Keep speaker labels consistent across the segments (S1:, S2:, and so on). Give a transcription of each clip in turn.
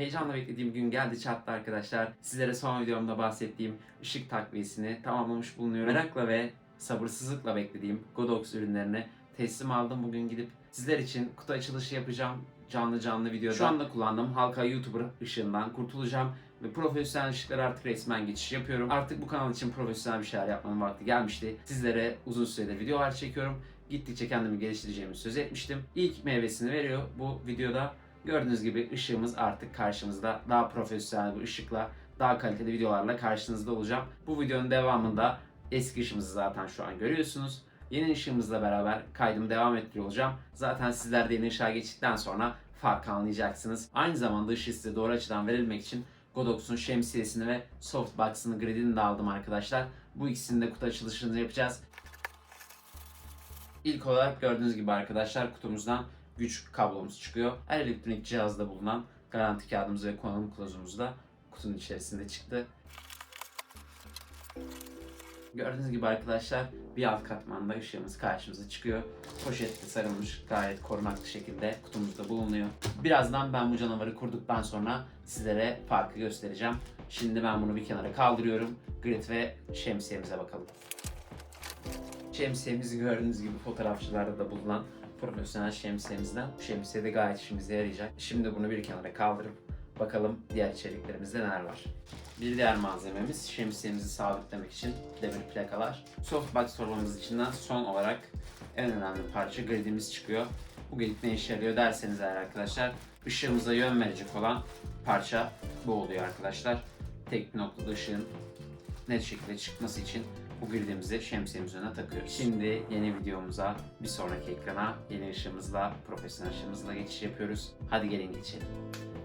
S1: Heyecanla beklediğim gün geldi çattı arkadaşlar. Sizlere son videomda bahsettiğim ışık takviyesini tamamlamış bulunuyorum. Merakla ve sabırsızlıkla beklediğim Godox ürünlerini teslim aldım. Bugün gidip sizler için kutu açılışı yapacağım. Canlı canlı videoda. Şu anda kullandığım halka YouTuber ışığından kurtulacağım. Ve profesyonel ışıklara artık resmen geçiş yapıyorum. Artık bu kanal için profesyonel bir şeyler yapmanın vakti gelmişti. Sizlere uzun süredir videolar çekiyorum. Gittikçe kendimi geliştireceğimi söz etmiştim. İlk meyvesini veriyor bu videoda. Gördüğünüz gibi ışığımız artık karşımızda. Daha profesyonel bir ışıkla, daha kaliteli videolarla karşınızda olacağım. Bu videonun devamında eski ışığımızı zaten şu an görüyorsunuz. Yeni ışığımızla beraber kaydımı devam ettiriyor olacağım. Zaten sizler de yeni ışığa geçtikten sonra fark anlayacaksınız. Aynı zamanda ışığı size doğru açıdan verilmek için Godox'un şemsiyesini ve softbox'ını gridini de aldım arkadaşlar. Bu ikisinin de kutu açılışını yapacağız. İlk olarak gördüğünüz gibi arkadaşlar kutumuzdan güç kablomuz çıkıyor. Her elektronik cihazda bulunan garanti kağıdımız ve kullanım kılavuzumuz da kutunun içerisinde çıktı. Gördüğünüz gibi arkadaşlar bir alt katmanda ışığımız karşımıza çıkıyor. Poşetle sarılmış gayet korunaklı şekilde kutumuzda bulunuyor. Birazdan ben bu canavarı kurduktan sonra sizlere farkı göstereceğim. Şimdi ben bunu bir kenara kaldırıyorum. Grid ve şemsiyemize bakalım. Şemsiyemizi gördüğünüz gibi fotoğrafçılarda da bulunan profesyonel şemsiyemizden. Bu şemsiye de gayet işimize yarayacak. Şimdi bunu bir kenara kaldırıp bakalım diğer içeriklerimizde neler var. Bir diğer malzememiz şemsiyemizi sabitlemek için demir plakalar. Softbox torbamız içinden son olarak en önemli parça gridimiz çıkıyor. Bu grid ne işe yarıyor derseniz eğer arkadaşlar ışığımıza yön verecek olan parça bu oluyor arkadaşlar. Tek bir noktada ışığın net şekilde çıkması için bu gridimizi şemsiyemizin önüne takıyoruz. Şimdi yeni videomuza bir sonraki ekrana yeni ışığımızla, profesyonel ışığımızla geçiş yapıyoruz. Hadi gelin geçelim.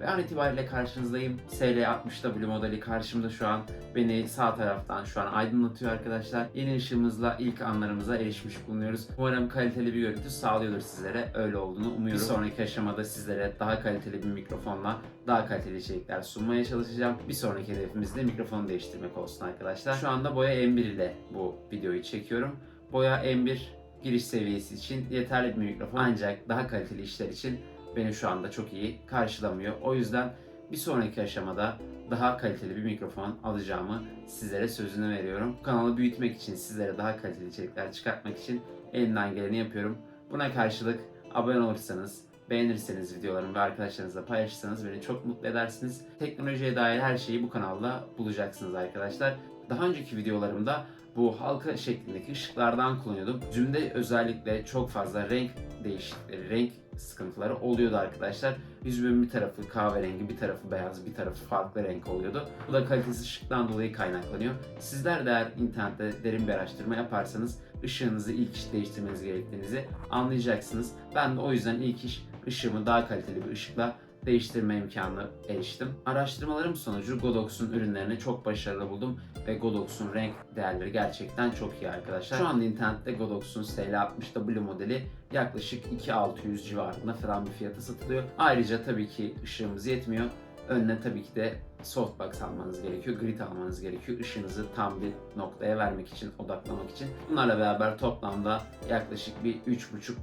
S1: Ve an itibariyle karşınızdayım. SL60W modeli karşımda şu an. Beni sağ taraftan şu an aydınlatıyor arkadaşlar. Yeni ışığımızla ilk anlarımıza erişmiş bulunuyoruz. Umarım kaliteli bir görüntü sağlıyordur sizlere. Öyle olduğunu umuyorum. Bir sonraki aşamada sizlere daha kaliteli bir mikrofonla daha kaliteli içerikler sunmaya çalışacağım. Bir sonraki hedefimiz de mikrofonu değiştirmek olsun arkadaşlar. Şu anda Boya M1 ile bu videoyu çekiyorum. Boya M1 giriş seviyesi için yeterli bir mikrofon ancak daha kaliteli işler için beni şu anda çok iyi karşılamıyor. O yüzden bir sonraki aşamada daha kaliteli bir mikrofon alacağımı sizlere sözünü veriyorum. Kanalı büyütmek için, sizlere daha kaliteli içerikler çıkartmak için elimden geleni yapıyorum. Buna karşılık abone olursanız, beğenirseniz videolarımı ve arkadaşlarınızla paylaşırsanız beni çok mutlu edersiniz. Teknolojiye dair her şeyi bu kanalda bulacaksınız arkadaşlar. Daha önceki videolarımda bu halka şeklindeki ışıklardan kullanıyordum. Zoom'de özellikle çok fazla renk değişiklikleri, renk sıkıntıları oluyordu arkadaşlar. Yüzümün bir tarafı kahverengi, bir tarafı beyaz, bir tarafı farklı renk oluyordu. Bu da kalitesiz ışıktan dolayı kaynaklanıyor. Sizler de eğer internette derin bir araştırma yaparsanız ışığınızı ilk iş değiştirmeniz gerektiğinizi anlayacaksınız. Ben de o yüzden ilk iş ışığımı daha kaliteli bir ışıkla değiştirme imkanına eriştim. Araştırmalarım sonucu Godox'un ürünlerini çok başarılı buldum ve Godox'un renk değerleri gerçekten çok iyi arkadaşlar. Şu anda internette Godox'un SL60W modeli yaklaşık 2600 civarında falan bir fiyata satılıyor. Ayrıca tabii ki ışığımız yetmiyor. Önüne tabii ki de softbox almanız gerekiyor, grid almanız gerekiyor. Işığınızı tam bir noktaya vermek için, odaklamak için. Bunlarla beraber toplamda yaklaşık bir 3,5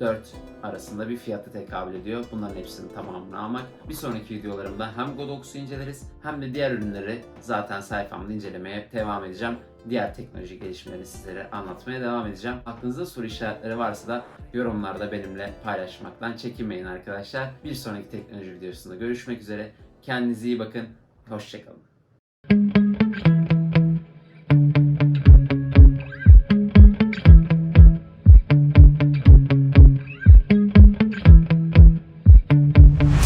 S1: 4 arasında bir fiyata tekabül ediyor. Bunların hepsinin tamamını almak. Bir sonraki videolarımda hem Godox'u inceleriz hem de diğer ürünleri zaten sayfamda incelemeye devam edeceğim. Diğer teknoloji gelişmeleri sizlere anlatmaya devam edeceğim. Aklınızda soru işaretleri varsa da yorumlarda benimle paylaşmaktan çekinmeyin arkadaşlar. Bir sonraki teknoloji videosunda görüşmek üzere. Kendinize iyi bakın. Hoşçakalın.